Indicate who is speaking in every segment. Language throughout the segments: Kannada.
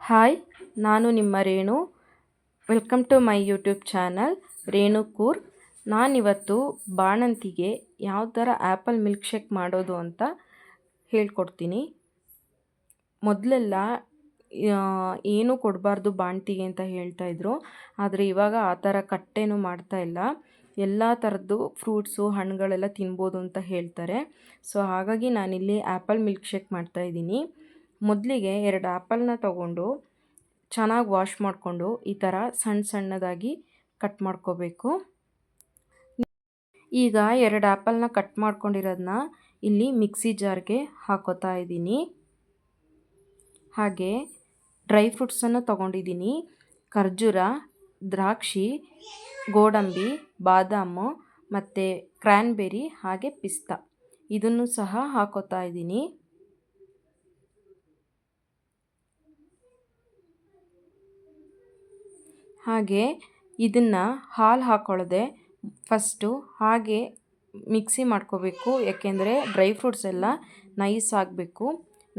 Speaker 1: ಹಾಯ್ ನಾನು ನಿಮ್ಮ Renu. Welcome to my YouTube channel Renu ಕೂರ್ ನಾನಿವತ್ತು ಬಾಣಂತಿಗೆ ಯಾವ ಥರ ಆ್ಯಪಲ್ ಮಿಲ್ಕ್ ಶೇಕ್ ಮಾಡೋದು ಅಂತ ಹೇಳ್ಕೊಡ್ತೀನಿ. ಮೊದಲೆಲ್ಲ ಏನೂ ಕೊಡಬಾರ್ದು ಬಾಣಂತಿಗೆ ಅಂತ ಹೇಳ್ತಾಯಿದ್ರು ಆದರೆ ಇವಾಗ ಆ ಥರ ಕಟ್ಟೇನೂ ಮಾಡ್ತಾ ಇಲ್ಲ. ಎಲ್ಲ ಥರದ್ದು ಫ್ರೂಟ್ಸು ಹಣ್ಣುಗಳೆಲ್ಲ ತಿನ್ಬೋದು ಅಂತ ಹೇಳ್ತಾರೆ. ಸೊ ಹಾಗಾಗಿ ನಾನಿಲ್ಲಿ ಆ್ಯಪಲ್ ಮಿಲ್ಕ್ ಶೇಕ್ ಮಾಡ್ತಾಯಿದ್ದೀನಿ ಮೊದಲಿಗೆ ಎರಡು ಆ್ಯಪಲ್ನ ತಗೊಂಡು ಚೆನ್ನಾಗಿ ವಾಶ್ ಮಾಡಿಕೊಂಡು ಈ ಥರ ಸಣ್ಣ ಸಣ್ಣದಾಗಿ ಕಟ್ ಮಾಡ್ಕೋಬೇಕು. ಈಗ ಎರಡು ಆ್ಯಪಲ್ನ ಕಟ್ ಮಾಡ್ಕೊಂಡಿರೋದನ್ನ ಇಲ್ಲಿ ಮಿಕ್ಸಿ ಜಾರ್ಗೆ ಹಾಕೋತಾ ಇದ್ದೀನಿ. ಹಾಗೆ ಡ್ರೈ ಫ್ರೂಟ್ಸನ್ನು ತೊಗೊಂಡಿದ್ದೀನಿ. ಖರ್ಜೂರ, ದ್ರಾಕ್ಷಿ, ಗೋಡಂಬಿ, ಬಾದಾಮು ಮತ್ತು ಕ್ರ್ಯಾನ್ಬೆರಿ ಹಾಗೆ ಪಿಸ್ತಾ. ಇದನ್ನು ಸಹ ಹಾಕೋತಾ ಇದ್ದೀನಿ. ಹಾಗೆ ಇದನ್ನು ಹಾಲು ಹಾಕೊಳ್ಳದೆ ಫಸ್ಟು ಹಾಗೆ ಮಿಕ್ಸಿ ಮಾಡ್ಕೋಬೇಕು. ಯಾಕೆಂದರೆ ಡ್ರೈ ಫ್ರೂಟ್ಸ್ ಎಲ್ಲ ನೈಸ್ ಆಗಬೇಕು.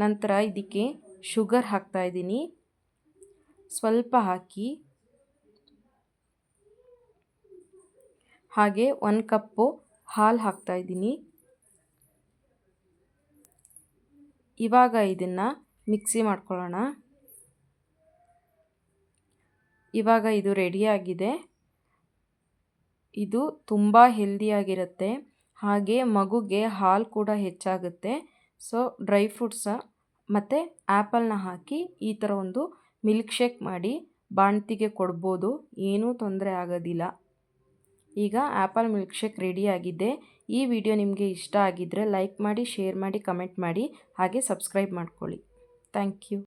Speaker 1: ನಂತರ ಇದಕ್ಕೆ ಶುಗರ್ ಹಾಕ್ತಾಯಿದ್ದೀನಿ ಸ್ವಲ್ಪ ಹಾಕಿ ಹಾಗೆ ಒಂದು ಕಪ್ಪು ಹಾಲು ಹಾಕ್ತಾಯಿದ್ದೀನಿ ಇವಾಗ ಇದನ್ನು ಮಿಕ್ಸಿ ಮಾಡ್ಕೊಳ್ಳೋಣ. ಇವಾಗ ಇದು ರೆಡಿಯಾಗಿದೆ ಇದು ತುಂಬ ಹೆಲ್ದಿಯಾಗಿರುತ್ತೆ ಹಾಗೆ ಮಗುಗೆ ಹಾಲು ಕೂಡ ಹೆಚ್ಚಾಗುತ್ತೆ. ಸೊ ಡ್ರೈ ಫ್ರೂಟ್ಸ ಮತ್ತು ಆ್ಯಪಲ್ನ ಹಾಕಿ ಈ ಥರ ಒಂದು ಮಿಲ್ಕ್ ಶೇಕ್ ಮಾಡಿ ಬಾಣ್ತಿಗೆ ಕೊಡ್ಬೋದು. ಏನೂ ತೊಂದರೆ ಆಗೋದಿಲ್ಲ. ಈಗ ಆ್ಯಪಲ್ ಮಿಲ್ಕ್ ಶೇಕ್ ರೆಡಿಯಾಗಿದೆ ಈ ವಿಡಿಯೋ ನಿಮಗೆ ಇಷ್ಟ ಆಗಿದ್ದರೆ ಲೈಕ್ ಮಾಡಿ ಶೇರ್ ಮಾಡಿ ಕಮೆಂಟ್ ಮಾಡಿ, ಹಾಗೆ ಸಬ್ಸ್ಕ್ರೈಬ್ ಮಾಡ್ಕೊಳ್ಳಿ. Thank you